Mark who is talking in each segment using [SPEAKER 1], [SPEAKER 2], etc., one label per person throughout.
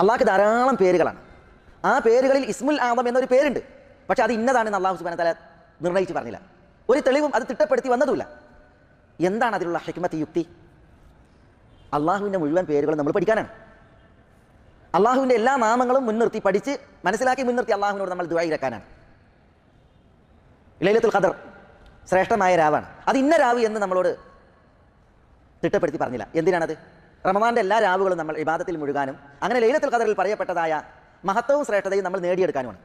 [SPEAKER 1] അള്ളാഹ്ക്ക് ധാരാളം പേരുകളാണ്. ആ പേരുകളിൽ ഇസ്മുൽ ആദം എന്നൊരു പേരുണ്ട്. പക്ഷെ അത് ഇന്നതാണെന്ന് അള്ളാഹു സുബാന തല നിർണയിച്ച് പറഞ്ഞില്ല. ഒരു തെളിവും അത് തിട്ടപ്പെടുത്തി വന്നതുമില്ല. എന്താണ് അതിലുള്ള ഹെക്മത്ത് യുക്തി? അള്ളാഹുവിന്റെ മുഴുവൻ പേരുകളും നമ്മൾ പഠിക്കാനാണ്. അള്ളാഹുവിന്റെ എല്ലാ നാമങ്ങളും മുൻനിർത്തി പഠിച്ച് മനസ്സിലാക്കി മുൻനിർത്തി അള്ളാഹുവിനോട് നമ്മൾ ദുബായിരക്കാനാണ് ലൈലത്തുൽ ഖദർ ശ്രേഷ്ഠമായ രാവാണ്. അത് ഇന്ന രാവ് എന്ന് നമ്മളോട് തിട്ടപ്പെടുത്തി പറഞ്ഞില്ല. എന്തിനാണത്? റമദാന്റെ എല്ലാ രാവുകളും നമ്മൾ ഇബാദത്തിൽ മുഴുകാനും അങ്ങനെ ലൈലത്തുൽ ഖദറിൽ പറയപ്പെട്ടതായ മഹത്വവും ശ്രേഷ്ഠതയും നമ്മൾ നേടിയെടുക്കാനുമാണ്.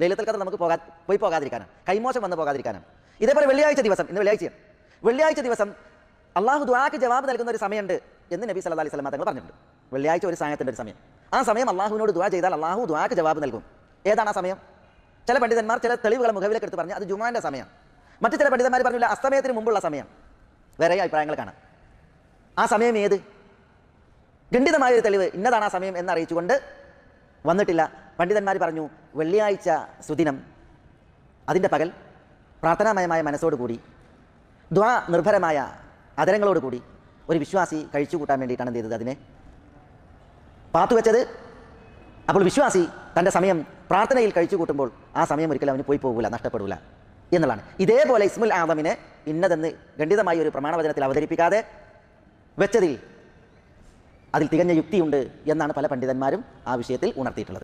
[SPEAKER 1] ലൈലത്തുൽ ഖദർ നമുക്ക് പോകാ പോയി പോകാതിരിക്കാനാണ്. കൈമോശം വന്ന് പോകാതിരിക്കാനാണ്. ഇതേപോലെ വെള്ളിയാഴ്ച ദിവസം ഇന്ന് വെള്ളിയാഴ്ചയാണ് വെള്ളിയാഴ്ച ദിവസം അള്ളാഹു ദുആക്ക് ജവാബ് നൽകുന്ന ഒരു സമയമുണ്ട് എന്ന് നബി സല്ലാ അലൈഹി വസല്ലം തങ്ങൾ പറഞ്ഞിട്ടുണ്ട്. വെള്ളിയാഴ്ച ഒരു സമയത്തിന്റെ ഒരു സമയം. ആ സമയം അള്ളാഹുവിനോട് ദുആ ചെയ്താൽ അള്ളാഹു ദുആക്ക് ജവാബ് നൽകും. ഏതാണ് ആ സമയം? ചില പണ്ഡിതന്മാർ ചില തെളിവുകൾ മുഖവിലേക്ക് എടുത്ത് പറഞ്ഞു അത് ജുമാന്റെ സമയം. മറ്റു ചില പണ്ഡിതന്മാർ പറഞ്ഞില്ല അസ്തമയത്തിന് മുമ്പുള്ള സമയം. വേറെ അഭിപ്രായങ്ങൾ കാണാം. ആ സമയം ഏത്? ഖണ്ഡിതമായ ഒരു തെളിവ് ഇന്നതാണ് ആ സമയം എന്നറിയിച്ചുകൊണ്ട് വന്നിട്ടില്ല. പണ്ഡിതന്മാർ പറഞ്ഞു വെള്ളിയാഴ്ച സുദിനം. അതിന്റെ പകൽ പ്രാർത്ഥനാമയമായ മനസ്സോടുകൂടി ദ്വാ നിർഭരമായ അതരങ്ങളോടുകൂടി ഒരു വിശ്വാസി കഴിച്ചു കൂട്ടാൻ വേണ്ടിയിട്ടാണ് എന്ത് ചെയ്തത് അതിനെ? പാത്തുവെച്ചത് അപ്പോൾ വിശ്വാസി തന്റെ സമയം പ്രാർത്ഥനയിൽ കഴിച്ചു കൂട്ടുമ്പോൾ ആ സമയം ഒരിക്കലും അവന് പോയി പോകില്ല നഷ്ടപ്പെടില്ല എന്നുള്ളതാണ്. ഇതേപോലെ ഇസ്മുൽ ആദമിനെ ഇന്നതെന്ന് ഖണ്ഡിതമായ ഒരു പ്രമാണവചനത്തിൽ അവതരിപ്പിക്കാതെ വെച്ചതിൽ അതിൽ തികഞ്ഞ യുക്തിയുണ്ട് എന്നാണ് പല പണ്ഡിതന്മാരും ആ വിഷയത്തിൽ ഉണർത്തിയിട്ടുള്ളത്.